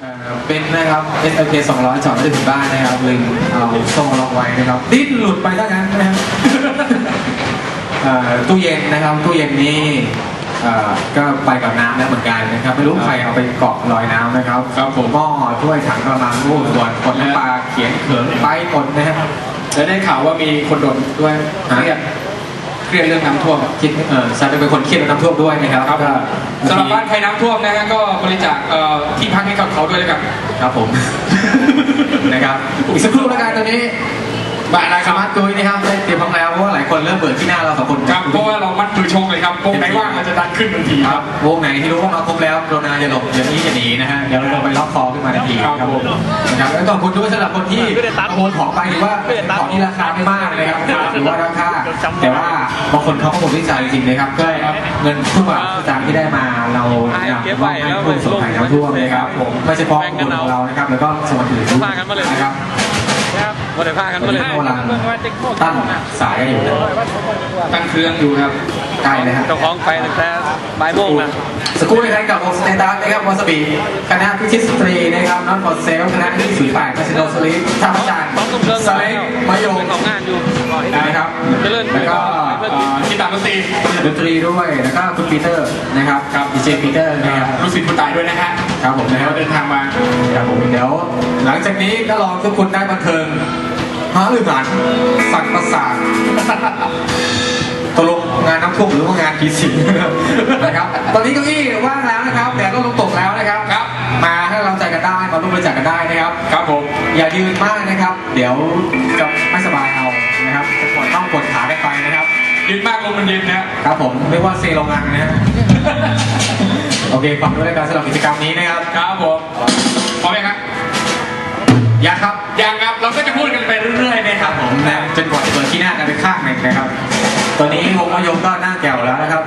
เอ่อเป็นนะครับ SLK 200จอดไม่ถึงบ้านนะครับลืมเอาโซ่ล็อกไว้นะครับ ดิ้นหลุดไปซะงั้นนะครับเอ่อตู้เย็นนะครับตู้เย็นนี้เอ่อก็ไปกับน้ำแล้วเหมือนกันนะครับ ไม่รู้ใครเอาไปเกาะลอยน้ำนะครับครับผมหม้อถ้วยถังกระมังรูปส่วนคนน้ำปลาเขียนเขิงไปหมดนะครับและได้ข่าวว่ามีคนโดนด้วยเครียด เครียดเรื่องน้ำท่วมคิดเออซาเป็นคนเครียดกับน้ำท่วมด้วยนะครับครับก็สำหรับบ้านใครน้ำท่วมนะฮะก็บริจาคเอ่อที่พักให้กับเขาด้วยแล้วกันครับผม นะครับอีกสักครู่แล้วกันตอนนี้ บ้านอะไรคสารับมารถดูนะครับได้เตรียมพร้อมแล้วเพราะว่าหลายคนเริ่มเปิดที่หน้าเราสองคนครับเพราะว่าเรามัดมือชกเลยครับวงไหนว่างเราจะดันขึ้นทันทีคครัรับบวงไหนที่รู้ว่ามาครบแล้วกรุณาอย่าหลบอย่านี้อย่าหนีนะฮะเดี๋ยวเราไปล็อกคอขึ้นมาทันทีครับผมนะครับแล้วก็ขอบคุณด้วยสำหรับคนที่ขโมยของไปหรือว่าของที่ราคาไม่มากนะครับหรือว่าราคาแต่ว่าบางคนเขาก็หมดวิจัยจริงๆนะครับก็เงินทุกบาททุกสตางค์ที่ได้มาเราอยากมอบให้ผู้ประสบภัยน้ำท่วมนะครับผมไม่เฉพาะคนของเรานะครับแล้วก็ส่วนอื่นด้วยนะครับ มาเลยพากันตอนมาเลยนี้กำลังตั้งสายกันอยู่นะตั้งเครื่องอยู่ครับ ใกล้นะฮะเจ้าของไปตั้งแต่บ่ายโมงนะสกู๊ปในการกับวงสเตตัสนะครับวอสบีคณะพิชิตสตรีนะครับนอตฟอร์เซลคณะที่สื่อฝ่ายคาสิโนสลิปท่าพระจันทร์ต้องตุ้มเครื่องสเล็กมะยงเป็นของงานอยู่รอให้นะครับเจริญแล้วก็เอ่อที่ตามดนตรีดนตรีด้วยแล้วก็คุณปีเตอร์นะครับครับดีเจปีเตอร์นะครับลูกศิษย์ผู้ตายด้วยนะฮะครับผมนะคแล้รัวบเดินทางมาครับผมเดี๋ยว หลังจากนี้ก็รอทุกคนได้บันเทิงหาหรือหมันสั่งประสาท ตกลงงานน้ำท่วมหรือว่างานผีสิงนะครับ ตอนนี้เก้าอี้ว่างแล้วนะครับแดดก็ลงตกแล้วนะครับครับ มาให้เราใจกันได้มาร่วมบริจาคกันได้นะครับ ครับผม อย่ายืนมากนะครับ เดี๋ยวจะไม่สบายเอานะครับจะปวดต้องปวดขาได้ไปนะครับ ยืนมากลงมันเย็นนะฮะครับผมไม่ว่าเซโรงงานนะฮะโอเคฟังด้วยการสำหรับกิจกรรมนี้นะครับครับผมพร้อมยังครับอยากครับยังครับเราก็จะพูดกันไปเรื่อยๆนะครับผมนะจนกว่าจะเปิดที่หน้ากันไปข้างหนึ่งนะครับ ตอนนี้วงมะยมก็หน้าแก้วแล้วนะครับ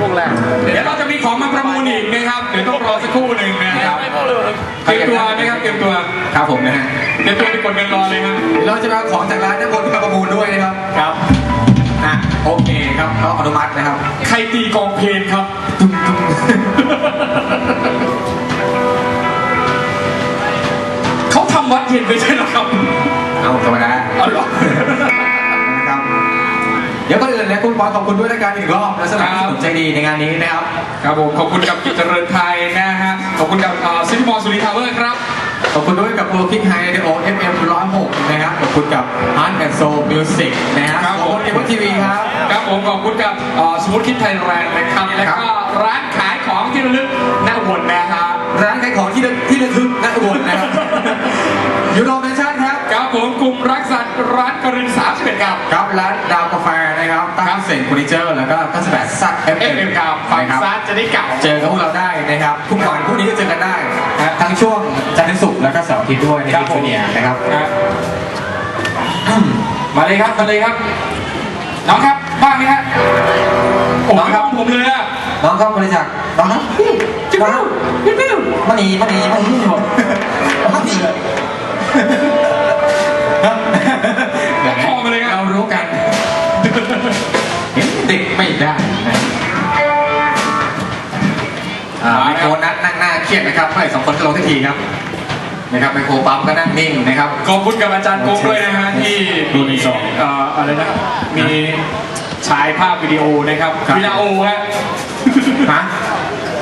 วงแรกเดี๋ยวเราจะมีของมาประมูลอีกนะครับ เดี๋ยวต้องรอสักครู่หนึ่งนะครับเตรียมตัวไหมครับเตรียมตัวครับผมนะฮะเตรียมตัวไปกดเงินรอเลยครับเดี๋ยวเราจะมาเอาของจากร้านน้ำมนต์มาประมูลด้วยนะครับครับอะโอเคครับเขาอนุมัตินะครับ ใครตีกองเพลงครับเขาทำวัดเย็นไม่ใช่เหรอครับ เอาธรรมดาเอาเหรอนะครับ เดี๋ยวก็อื่นนะคุณบอลขอบคุณด้วยในการอีกรอบนะสำหรับที่สนใจดีในงานนี้นะครับ ครับผมขอบคุณกับกิจเจริญไทยนะฮะขอบคุณกับซิตี้มอลสุริทาวเวอร์ครับขอบคุณด้วยกับโปรคิกไฮเดโอ FM 106นะครับขอบคุณกับ Art and Soul Music นะฮะครับขอบคุณเอฟทีวีครับครับผมขอบคุณกับสมุทรคิดไทยแลนด์นะครับแล้วก็ร้านขายของที่ระลึกหน้าวนนะครับร้านขายของที่ระที่ระทึกณอุบลนะครับยูโรเมชั่นครับครับ ผมกลุ่มรักสัตว์ร้านกริน31ครับครับร้านดาวกาแฟนะครับตั้งเซ็นเฟอร์นิเจอร์แล้วก็ตั้งแสบซักเอฟ FM เอ็มครับฝั่งนะครับซ้ายจะได้เก่าเจอกับพวกเราได้นะครับทุกวันพรุ่งนี้ก็เจอกันได้นะทั้งช่วงจันทร์ถึงศุกร์แล้วก็เสาร์อาทิตย์ด้วยในครับทีผมเนียนะครับครับมาเลยครับมาเลยครับน้องครับบ้างไหมฮะโอ้น้องครับผมเลยอะน้องครับบริจาคน้องครับจิ๊บน้องปิ้ควรับจิ๊บปิ้วมานีมานีมานีมานี พ่อมาเลยครับเรารู้กัน เห็นเด็กไม่ได้นะอ่าไมโครนัดนั่งหน้าเครียดนะครับให้สองคนก็ลงทันทีครับ นะครับไมโครปั๊มก็นั่งนิ่งนะครับ ขอบคุณกับอาจารย์โกงด้วยนะฮะที่ดูในสองเอ่ออะไรนะมีฉายภาพวิดีโอนะครับครับ วิดีโอฮะฮะ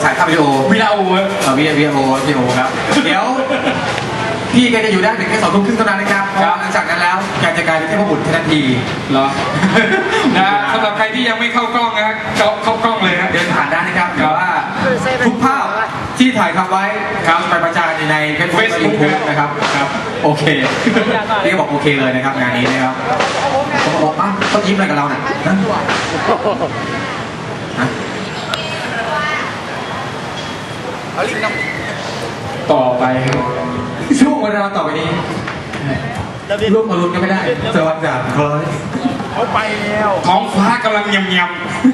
ถ่ายภาพวิดีโอวิดีโอฮะ เออวีวีโอวีโอครับ เดี๋ยว พี่แกจะอยู่ได้ถึงแค่สองทุ่มครึ่งเท่านั้นนะครับเพราะว่าหลังจากนั้นแล้วแกจะกลายเป็นเทพบุตรทันที เหรอ นะฮะสำหรับใครที่ยังไม่เข้ากล้องนะฮะเข้าเข้ากล้องเลยฮะเดินผ่านได้นะครับแต่ว่าทุกภาพที่ถ่ายทำไว้ครับไปประจานในเฟซบุ๊ก Facebook ยูทูบนะครับครับ โอเคพี่ก็บอกโอเคเลยนะครับงานนี้นะครับเขาบอกอ้าวเขายิ้มอะไรกับเราน่ะนะฮะ ต่อไปครับช่วงเวลาต่อไปนี้ร่วมอรุณก็ไม่ได้สวัสดีครับคอยเขาไปแล้วท้องฟ้ากำลังยำย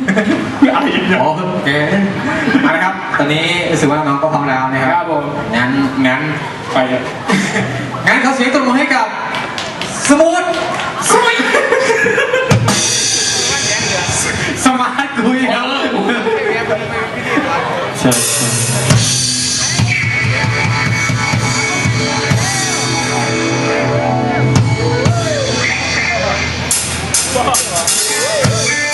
ำอะไรอย่างเงี้ยโอเคมานะครับ ตอนนี้รู้สึกว่าน้องก็พร้อมแล้วนะคครัรับบผมงั้นงั้นไปเลยงั้นเขาเสียงตบมือให้กับ สมูทสมุยสมาร์ทคุยครับใช่ใช่ Allah'a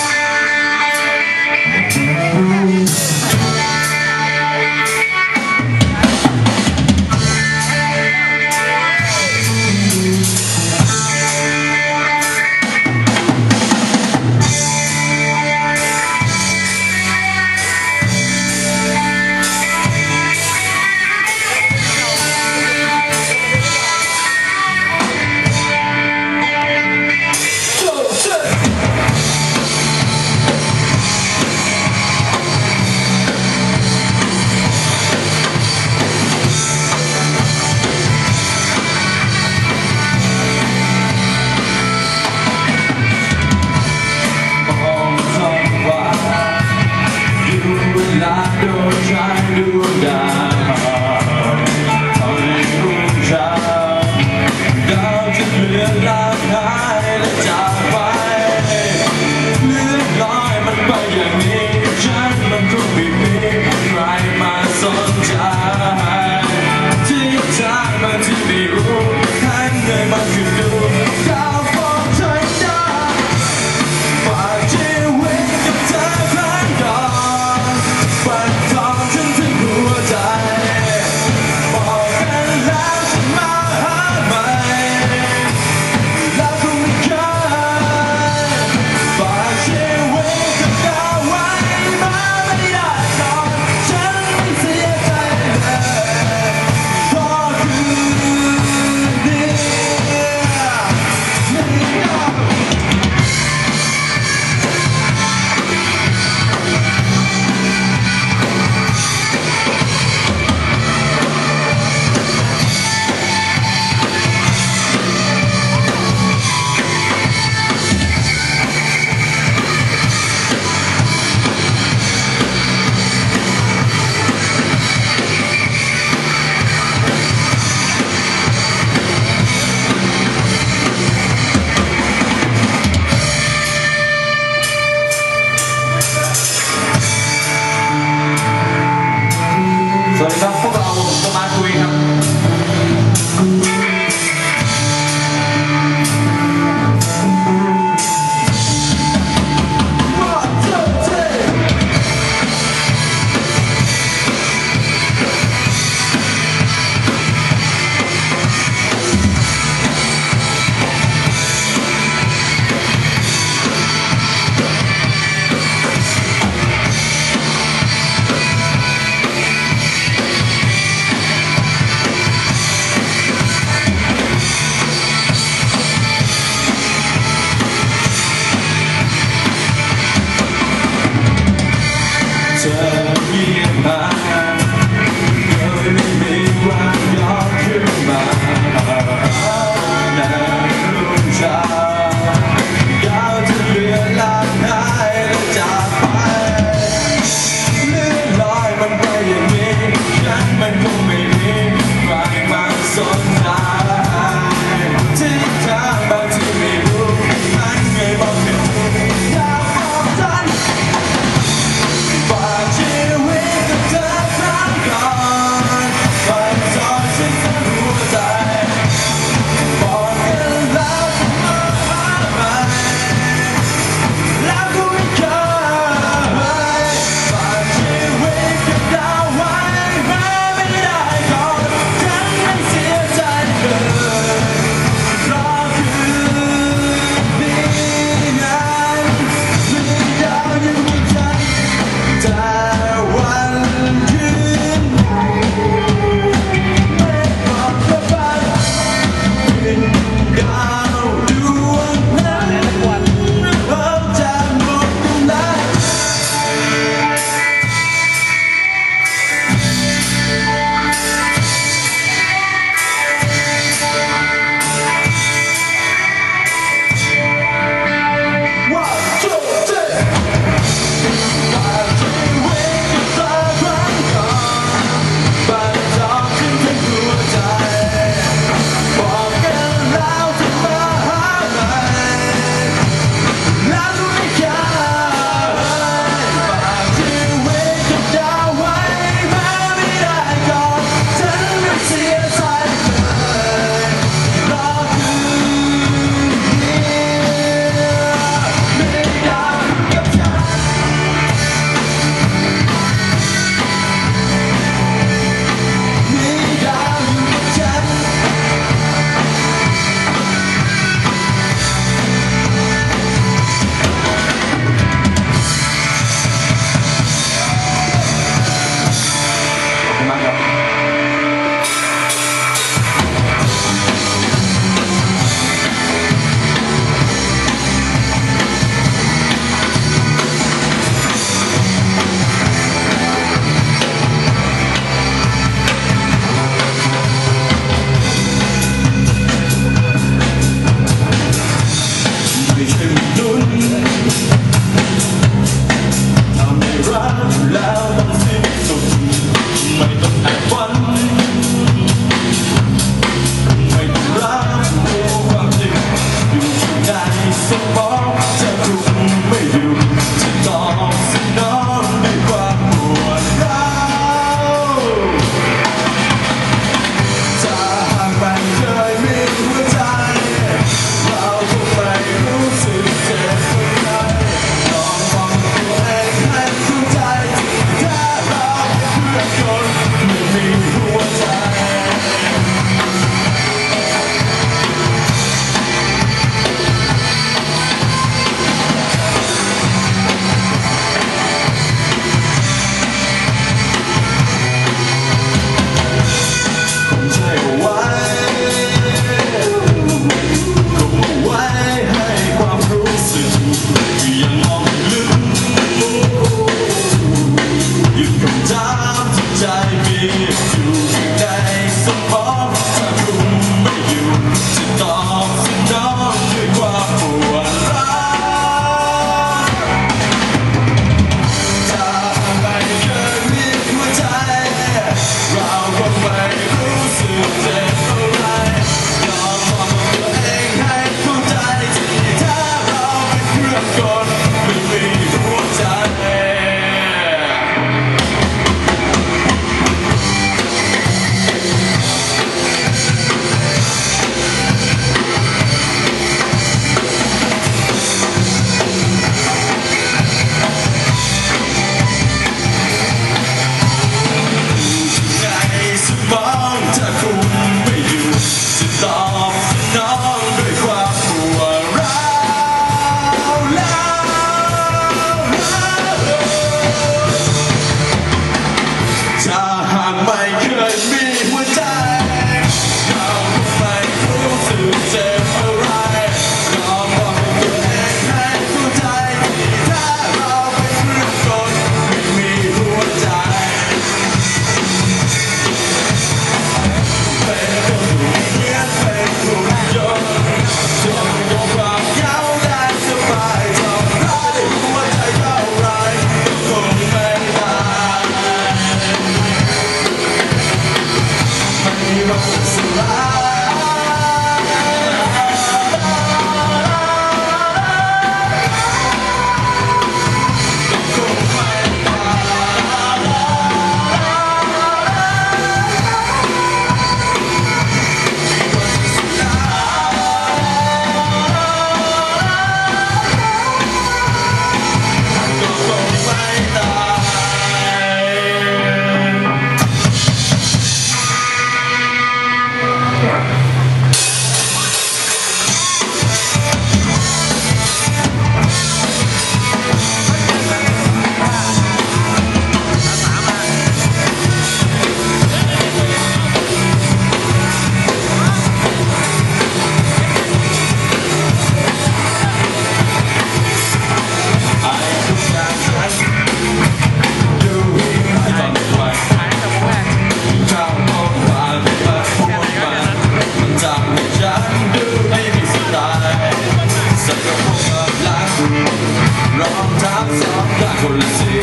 for see.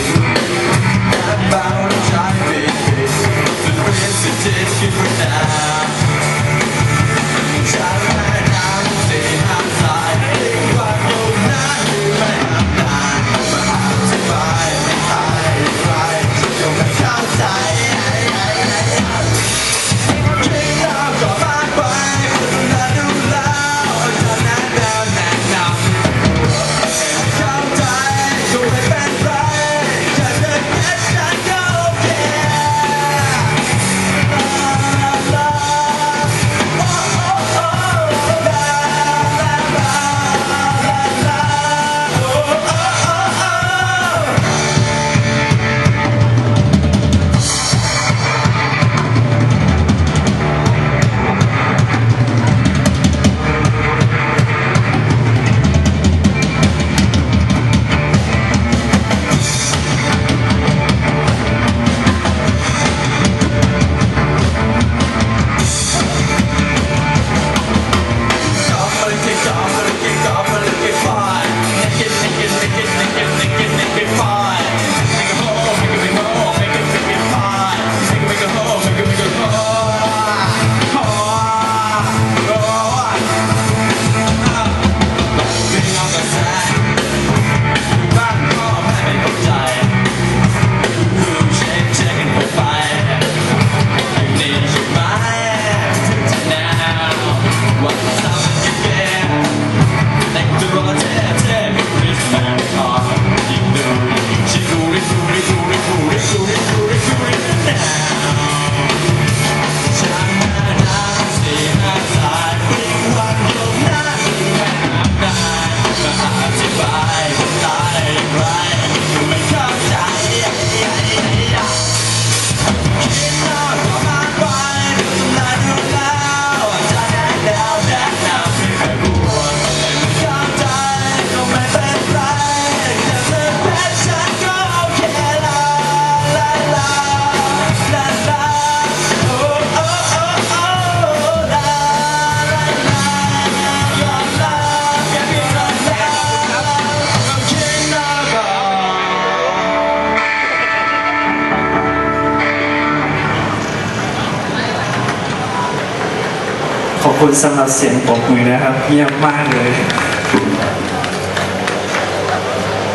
สำหรับเสียงปรบมือนะครับเยี่ยมมากเลย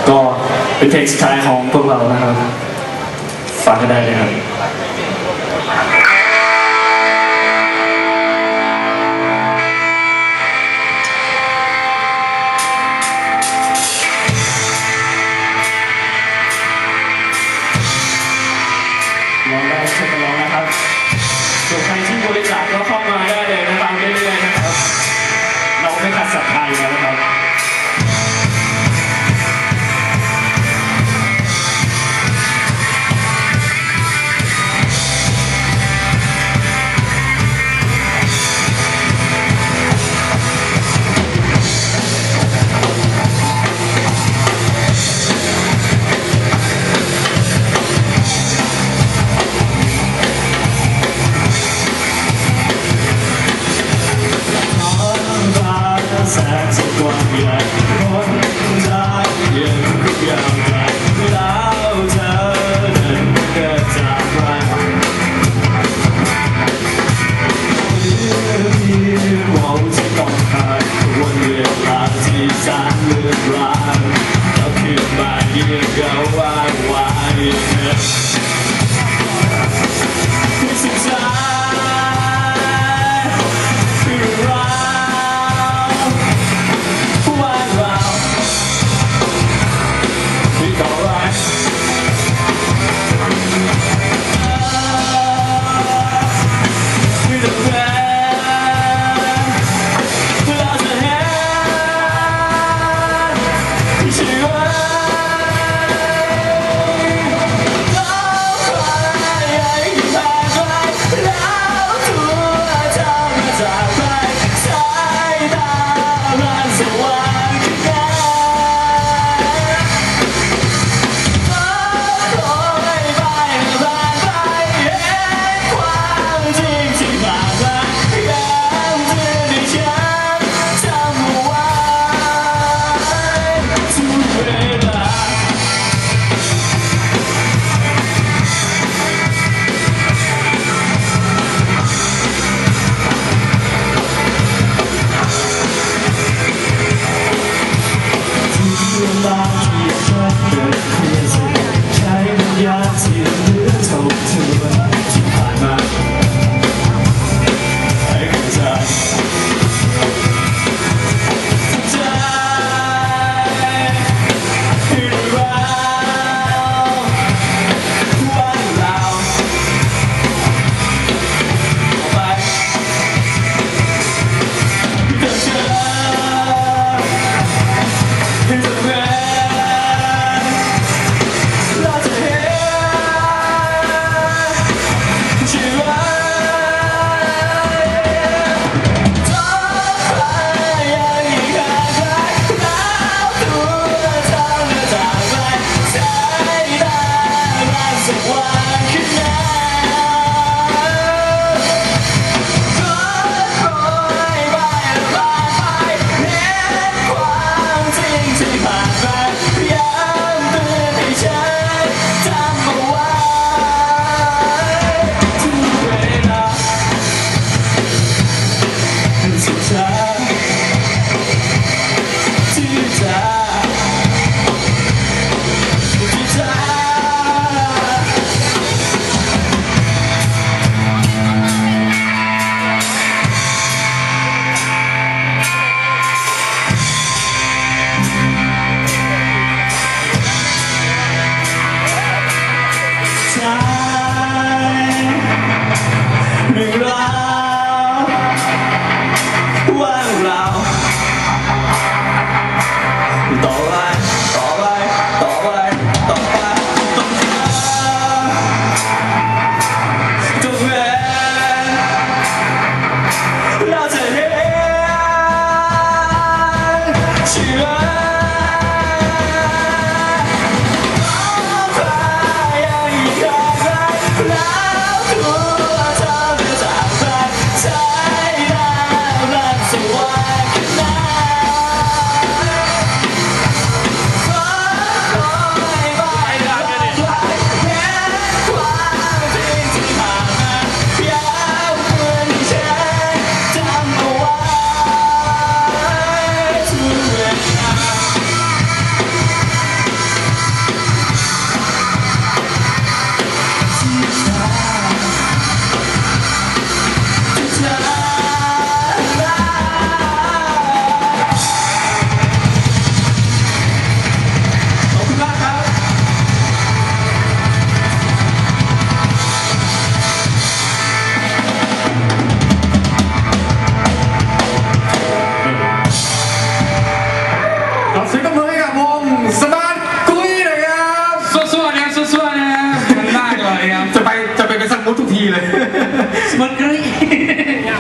ก็เป็นเพลงสุดท้ายของพวกเรานะครับฟังกันได้เลยครับ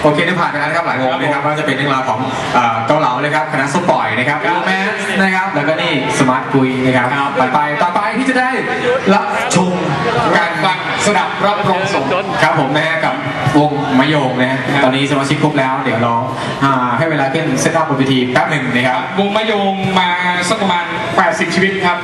โอเคได้ผ่านไปแล้วนะครับหลายวงนะครับก็จะเป็นเรื่องราวของเอ่อเกาเหลาเลยครับคณะส้มปล่อยนะครับครับลูแมสนะครับแล้วก็นี่สมาร์ทกุยนะครับครับต่อไปต่อไปที่จะได้รับชมการฟังสดับรับรองสงฆ์ครับผมนะฮะกับวงมะโยงนะฮะครับตอนนี้สมาชิกครบแล้ว เดี๋ยวเราอ่าให้เวลาขึ้นเซตอัพบนเวทีแป๊บหนึ่งนะครับ วงมะโยงมาสักประมาณ 80 ชีวิตครับ